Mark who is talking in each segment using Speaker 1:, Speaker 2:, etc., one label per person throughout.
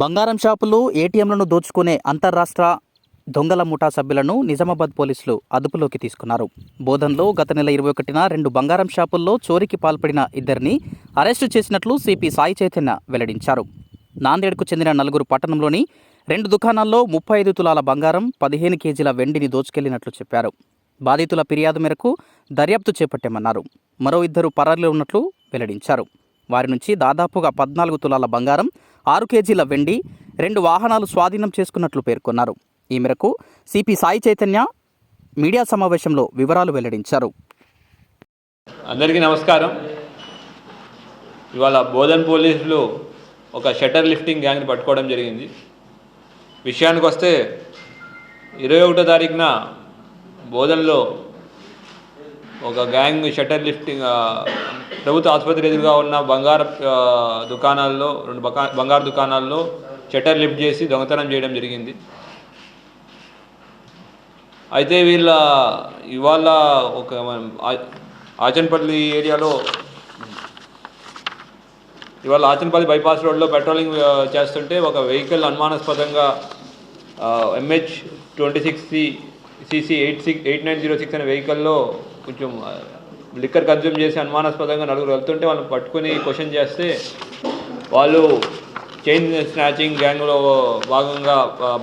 Speaker 1: బంగారం షాపులు ఏటీఎంలను దోచుకునే అంతర్రాష్ట్ర దొంగల ముఠా సభ్యులను నిజామాబాద్ పోలీసులు అదుపులోకి తీసుకున్నారు. బోధన్లో గత నెల ఇరవై ఒకటిన రెండు బంగారం షాపుల్లో చోరీకి పాల్పడిన ఇద్దరిని అరెస్టు చేసినట్లు సిపి సాయి చైతన్య వెల్లడించారు. నాందేడ్కు చెందిన నలుగురు పట్టణంలోని రెండు దుకాణాల్లో ముప్పై ఐదు తులాల బంగారం పదిహేను కేజీల వెండిని దోచుకెళ్ళినట్లు చెప్పారు. బాధితుల ఫిర్యాదు మేరకు దర్యాప్తు చేపట్టామన్నారు. మరో ఇద్దరు పరారీలో ఉన్నట్లు వెల్లడించారు. వారి నుంచి దాదాపుగా పద్నాలుగు తులాల బంగారం ఆరు కేజీల వెండి రెండు వాహనాలు స్వాధీనం చేసుకున్నట్లు పేర్కొన్నారు. ఈ మేరకు సిపి సాయి చైతన్య మీడియా సమావేశంలో వివరాలు వెల్లడించారు.
Speaker 2: అందరికీ నమస్కారం. ఇవాళ బోధన్ పోలీసులు ఒక షటర్ లిఫ్టింగ్ గ్యాంగ్ని పట్టుకోవడం జరిగింది. విషయానికి వస్తే ఇరవై ఒకటో తారీఖున బోధనలో ఒక గ్యాంగ్ షటర్ లిఫ్టింగ్ ప్రభుత్వ ఆసుపత్రి ఎదురుగా ఉన్న బంగారు దుకాణాల్లో రెండు బకా బంగారు దుకాణాల్లో షటర్ లిఫ్ట్ చేసి దొంగతనం చేయడం జరిగింది. అయితే వీళ్ళ ఇవాళ ఒక ఆచన్పల్లి ఏరియాలో ఇవాళ ఆచన్పల్లి బైపాస్ రోడ్లో పెట్రోలింగ్ చేస్తుంటే ఒక వెహికల్ అనుమానాస్పదంగా MH twenty six C CC eight six eight nine zero six అనే వెహికల్లో కొంచెం లిక్కర్ కన్జ్యూమ్ చేసి అనుమానాస్పదంగా నలుగురు వెళ్తుంటే వాళ్ళని పట్టుకొని క్వశ్చన్ చేస్తే వాళ్ళు చైన్ స్నాచింగ్ గ్యాంగ్లో భాగంగా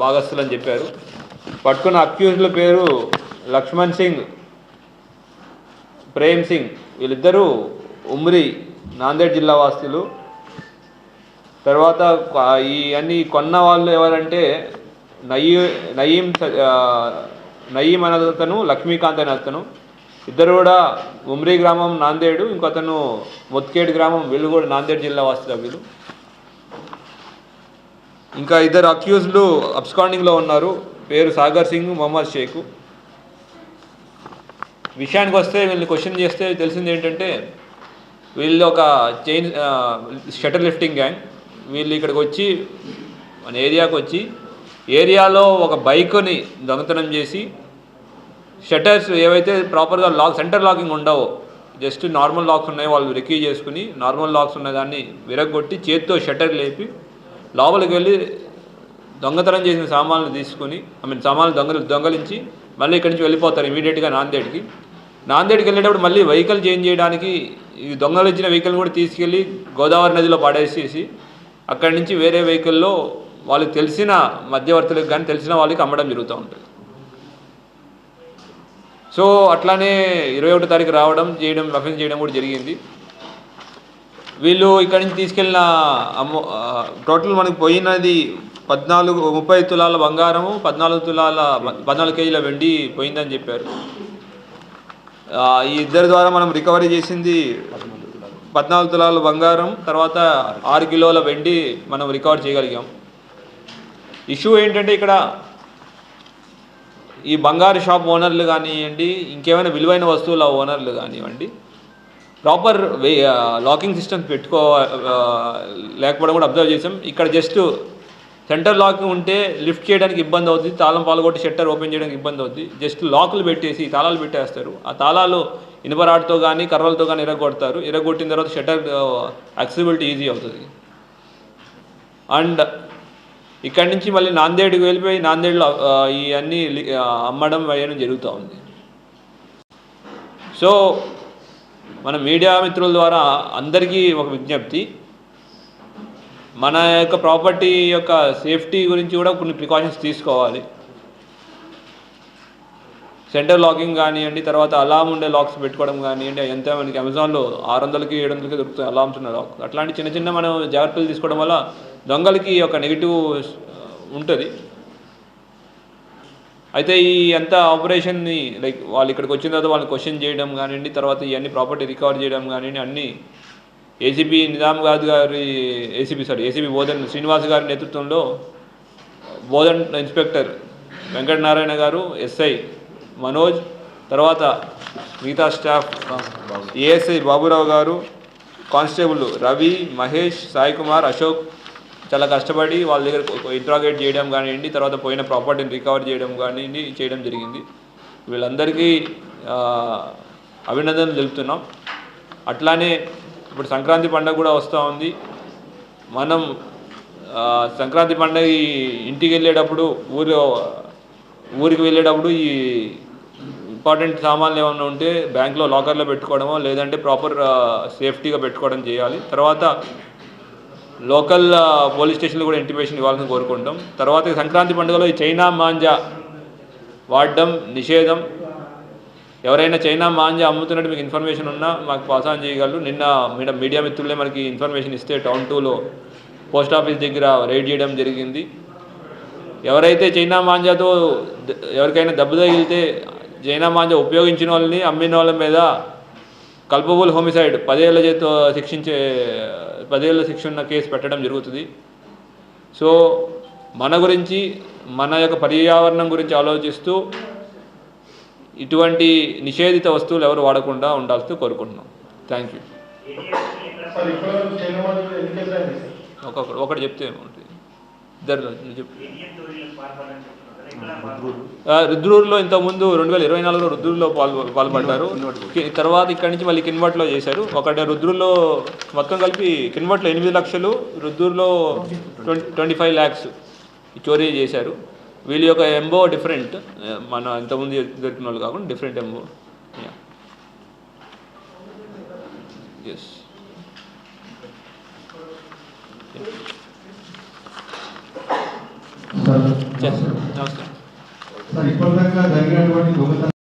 Speaker 2: భాగస్థులని చెప్పారు. పట్టుకున్న అక్యూజ్ల పేరు లక్ష్మణ్ సింగ్ ప్రేమ్ సింగ్. వీళ్ళిద్దరూ ఉమ్రి నాందేడ్ జిల్లా వాసులు. తర్వాత ఈ అన్ని కొన్న వాళ్ళు ఎవరంటే నయీ నయీం నయీం అనే అతను లక్ష్మీకాంత్ అనే అతను. ఇద్దరు కూడా ఉమ్రి గ్రామం నాందేడు ఇంకొతను మొత్కేడ్ గ్రామం వీళ్ళు కూడా నాందేడ్ జిల్లా వాస్తులు వీళ్ళు. ఇంకా ఇద్దరు అక్యూజ్లు అబ్స్కాండింగ్లో ఉన్నారు. పేరు సాగర్ సింగ్ మొహమ్మద్ షేక్. విషయానికి వస్తే వీళ్ళని క్వశ్చన్ చేస్తే తెలిసింది ఏంటంటే వీళ్ళు ఒక చైన్ షటర్ లిఫ్టింగ్ గ్యాంగ్. వీళ్ళు ఇక్కడికి వచ్చి మన ఏరియాకి వచ్చి ఏరియాలో ఒక బైక్ని దొంగతనం చేసి షట్టర్స్ ఏవైతే ప్రాపర్గా లాక్ సెంటర్ లాకింగ్ ఉండవో జస్ట్ నార్మల్ లాక్స్ ఉన్నాయి వాళ్ళు రిక్యూ చేసుకుని నార్మల్ లాక్స్ ఉన్న దాన్ని విరగొట్టి చేత్తో షట్టర్ లేపి లోపలికి వెళ్ళి దొంగతనం చేసిన సామాన్లు తీసుకుని ఐ మీన్ సామాన్లు దొంగలు దొంగలించి మళ్ళీ ఇక్కడి నుంచి వెళ్ళిపోతారు ఇమీడియట్గా నాందేడ్కి. నాందేడ్కి వెళ్ళేటప్పుడు మళ్ళీ వెహికల్ చేంజ్ చేయడానికి ఈ దొంగలు ఇచ్చిన వెహికల్ కూడా తీసుకెళ్ళి గోదావరి నదిలో పడేసేసి అక్కడి నుంచి వేరే వెహికల్లో వాళ్ళకి తెలిసిన మధ్యవర్తులకు కానీ తెలిసిన వాళ్ళకి అమ్మడం జరుగుతూ ఉంటుంది. సో అట్లానే ఇరవై ఒకటో తారీఖు రావడం చేయడం అఫెన్స్ చేయడం కూడా జరిగింది. వీళ్ళు ఇక్కడి నుంచి తీసుకెళ్ళిన అమౌ టోటల్ మనకు పోయినది పద్నాలుగు ముప్పై తులాల బంగారము పద్నాలుగు తులాల పద్నాలుగు కేజీల వెండి పోయిందని చెప్పారు. ఈ ఇద్దరి ద్వారా మనం రికవరీ చేసింది పద్నాలుగు తులాల బంగారం తర్వాత ఆరు కిలోల వెండి మనం రికవర్ చేయగలిగాం. ఇష్యూ ఏంటంటే ఇక్కడ ఈ బంగారు షాప్ ఓనర్లు కానివ్వండి ఇంకేమైనా విలువైన వస్తువుల ఓనర్లు కానివ్వండి ప్రాపర్ వే లాకింగ్ సిస్టమ్స్ పెట్టుకో లేకపోవడం కూడా అబ్జర్వ్ చేసాం. ఇక్కడ జస్ట్ సెంటర్ లాకింగ్ ఉంటే లిఫ్ట్ చేయడానికి ఇబ్బంది అవుతుంది తాళం పాల్గొట్టి షట్టర్ ఓపెన్ చేయడానికి ఇబ్బంది అవుతుంది జస్ట్ లాకులు పెట్టేసి తాళాలు పెట్టేస్తారు. ఆ తాళాలు ఇనుపరాడుతో కానీ కర్రలతో కానీ ఇరగొడతారు ఇరగొట్టిన తర్వాత షట్టర్ యాక్సిబిలిటీ ఈజీ అవుతుంది. అండ్ ఇక్కడి నుంచి మళ్ళీ నాందేడుకు వెళ్ళిపోయి నాందేడులో ఇవన్నీ ఈ అన్ని అమ్మడం వేయడం జరుగుతూ ఉంది. సో మన మీడియా మిత్రుల ద్వారా అందరికీ ఒక విజ్ఞప్తి. మన యొక్క ప్రాపర్టీ యొక్క సేఫ్టీ గురించి కూడా కొన్ని ప్రికాషన్స్ తీసుకోవాలి. సెంటర్ లాకింగ్ కానివ్వండి తర్వాత అలామ్ ఉండే లాక్స్ పెట్టుకోవడం కానివ్వండి ఎంత మనకి అమెజాన్లో ఆరు వందలకి ఏడు వందలకి దొరుకుతాయి అలామ్స్ ఉన్న లాక్స్ అట్లాంటి చిన్న చిన్న మనం జాగ్రత్తలు తీసుకోవడం వల్ల దొంగలకి ఒక నెగిటివ్ ఉంటుంది. అయితే ఈ ఎంత ఆపరేషన్ని లైక్ వాళ్ళు ఇక్కడికి వచ్చిన తర్వాత వాళ్ళు క్వశ్చన్ చేయడం కానివ్వండి తర్వాత ఇవన్నీ ప్రాపర్టీ రికవర్ చేయడం కానివ్వండి అన్నీ ఏసీబీ నిజాం గారి గారి ACB sorry ACB Bodhan Srinivas గారి నేతృత్వంలో బోధన్ ఇన్స్పెక్టర్ వెంకటనారాయణ గారు ఎస్ఐ మనోజ్ తర్వాత మిగతా స్టాఫ్ ఏఎస్ఐ బాబురావు గారు కానిస్టేబుల్ రవి మహేష్ సాయి కుమార్ అశోక్ చాలా కష్టపడి వాళ్ళ దగ్గర ఇంట్రాగేట్ చేయడం కానివ్వండి తర్వాత పోయిన ప్రాపర్టీని రికవర్ చేయడం కానివ్వండి చేయడం జరిగింది. వీళ్ళందరికీ అభినందనలు తెలుపుతున్నాం. అట్లానే ఇప్పుడు సంక్రాంతి పండుగ కూడా వస్తూ ఉంది. మనం సంక్రాంతి పండుగ ఇంటికి వెళ్ళేటప్పుడు ఊరిలో ఊరికి వెళ్ళేటప్పుడు ఈ ఇంపార్టెంట్ సామాన్లు ఏమైనా ఉంటే బ్యాంక్లో లాకర్లో పెట్టుకోవడమో లేదంటే ప్రాపర్ సేఫ్టీగా పెట్టుకోవడం చేయాలి. తర్వాత లోకల్ పోలీస్ స్టేషన్లో కూడా ఇంటిమేషన్ ఇవ్వాలని కోరుకుంటాం. తర్వాత సంక్రాంతి పండుగలో ఈ చైనా మాంజా వాడడం నిషేధం. ఎవరైనా చైనా మాంజా అమ్ముతున్నట్టు మీకు ఇన్ఫర్మేషన్ ఉన్నా మాకు పాస్ ఆన్ చేయగలరు. నిన్న మీడియా మిత్రులే మనకి ఇన్ఫర్మేషన్ ఇస్తే టౌన్ టూలో పోస్ట్ ఆఫీస్ దగ్గర రైడ్ చేయడం జరిగింది. ఎవరైతే చైనా మాంజాతో ఎవరికైనా దెబ్బ తగిలితే చైనా మాంజా ఉపయోగించిన వాళ్ళని అమ్మిన వాళ్ళ మీద కల్పబుల్ హోమిసైడ్ పదేళ్ళ చేత శిక్షించే పదేళ్ళ శిక్ష ఉన్న కేసు పెట్టడం జరుగుతుంది. సో మన గురించి మన యొక్క పర్యావరణం గురించి ఆలోచిస్తూ ఇటువంటి నిషేధిత వస్తువులు ఎవరు వాడకుండా ఉండాల్సి కోరుకుంటున్నాం. థ్యాంక్ యూ ఒకటి చెప్తే ఏముంటుంది చెప్పు ఆ, రుద్రూరులో ఇంతకుముందు రెండు వేల ఇరవై నాలుగులో రుద్రూరులో పాల్గొ పాల్పడ్డారు. తర్వాత ఇక్కడి నుంచి మళ్ళీ కిన్వట్లో చేశారు. ఒకటి రుద్రూరులో మొత్తం కలిపి కిన్వట్లో ఎనిమిది లక్షలు రుద్రూరులో ట్వంటీ ట్వంటీ ఫైవ్ ల్యాక్స్ చోరీ చేశారు. వీళ్ళ యొక్క ఎంబో డిఫరెంట్. మన ఇంతకుముందు దొరికిన వాళ్ళు కాకుండా డిఫరెంట్ ఎంబో ఎస్
Speaker 3: సార్. ఇప్పటిదాకా జరిగినటువంటి దొంగతనం